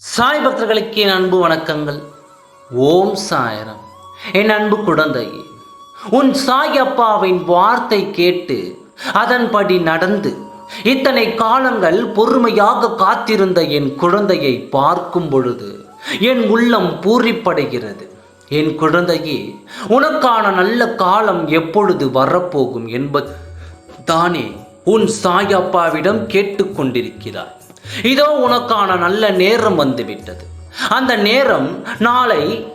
சாய் பக்தர்களுக்கு என் அன்பு வணக்கங்கள். ஓம் சாயரம். என் அன்பு குழந்தையே உன் சாய் அப்பாவின் வார்த்தை கேட்டு அதன்படி நடந்து இத்தனை காலங்கள் பொறுமையாக காத்திருந்த என் குழந்தையை பார்க்கும் பொழுது என் உள்ளம் பூரிப்படைகிறது. என் குழந்தையே உனக்கான நல்ல காலம் எப்பொழுது வரப்போகும் என்பது தானே உன் சாயப்பாவிடம் கேட்டுக்கொண்டிருக்கிறாய். இதோ உனக்கான நல்ல நேரம் வந்துவிட்டது. அந்த நேரம் நாளை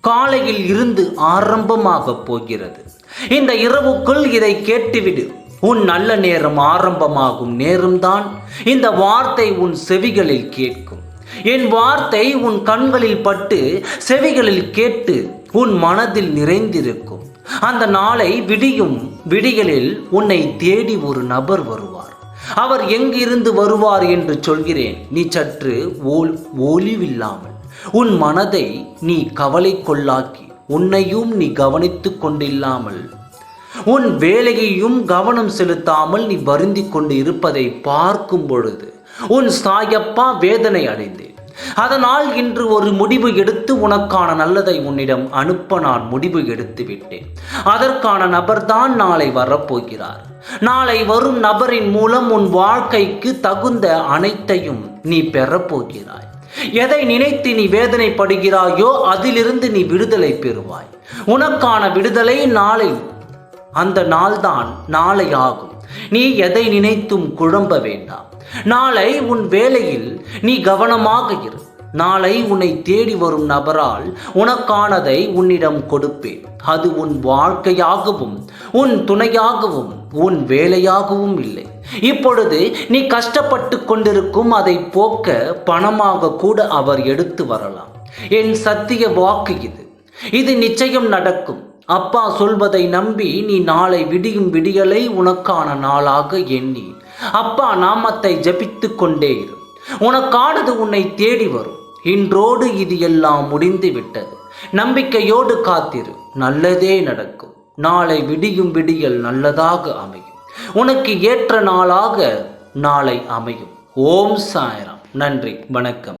காலையில் இருந்து ஆரம்பமாக போகிறது. இந்த இரவுக்குள் இதை கேட்டுவிடு. உன் நல்ல நேரம் ஆரம்பமாகும் நேரம்தான் இந்த வார்த்தை உன் செவிகளில் கேட்கும். என் வார்த்தை உன் கண்களில் பட்டு செவிகளில் கேட்டு உன் மனதில் நிறைந்திருக்கும். அந்த நாளை விடியும் விடிகளில் உன்னை தேடி ஒரு நபர் வருவார். அவர் எங்கிருந்து வருவார் என்று சொல்கிறேன். நீ சற்று ஓல் ஒளிவில்லாமல் உன் மனதை நீ கவலை கொள்ளாக்கி உன்னையும் நீ கவனித்து கொண்டில்லாமல் உன் வேலையையும் கவனம் செலுத்தாமல் நீ வருந்தி கொண்டு இருப்பதை பார்க்கும் பொழுது உன் சாயப்பா வேதனை அடைந்தேன். அதனால் இன்று ஒரு முடிவு எடுத்து உனக்கான நல்லதை உன்னிடம் அனுப்ப நான் முடிவு எடுத்து விட்டேன். அதற்கான நபர்தான் நாளை வரப்போகிறார். நாளை வரும் நபரின் மூலம் உன் வாழ்க்கைக்கு தகுந்த அனைத்தையும் நீ பெறப்போகிறாய் எதை நினைத்து நீ வேதனைப்படுகிறாயோ அதிலிருந்து நீ விடுதலை பெறுவாய். உனக்கான விடுதலை நாளை அந்த நாள்தான் நாளை ஆகும் நீ எதை நினைத்தும் குழம்ப வேண்டாம். நாளை உன் வேலையில் நீ கவனமாக இரு. நாளை உன்னை தேடி வரும் நபரால் உனக்கானதை உன்னிடம் கொடுப்பேன். அது உன் வாழ்க்கையாகவும் உன் துணையாகவும் உன் வேலையாகவும் இல்லை. இப்பொழுது நீ கஷ்டப்பட்டு கொண்டிருக்கும் அதை போக்க பணமாக கூட அவர் எடுத்து வரலாம். என் சத்திய வாக்கு இது. இது நிச்சயம் நடக்கும். அப்பா சொல்வதை நம்பி நீ நாளை விடியும் விடியலை உனக்கான நாளாக எண்ணி அப்பா நாமத்தை ஜபித்து கொண்டே இரு. உனக்கானது உன்னை தேடி வரும். இன்றோடு இது எல்லாம் முடிந்து விட்டது. நம்பிக்கையோடு காத்திரு. நல்லதே நடக்கும். நாளை விடியும் விடியல் நல்லதாக அமையும். உனக்கு ஏற்ற நாளாக நாளை அமையும். ஓம் சாயராம். நன்றி. வணக்கம்.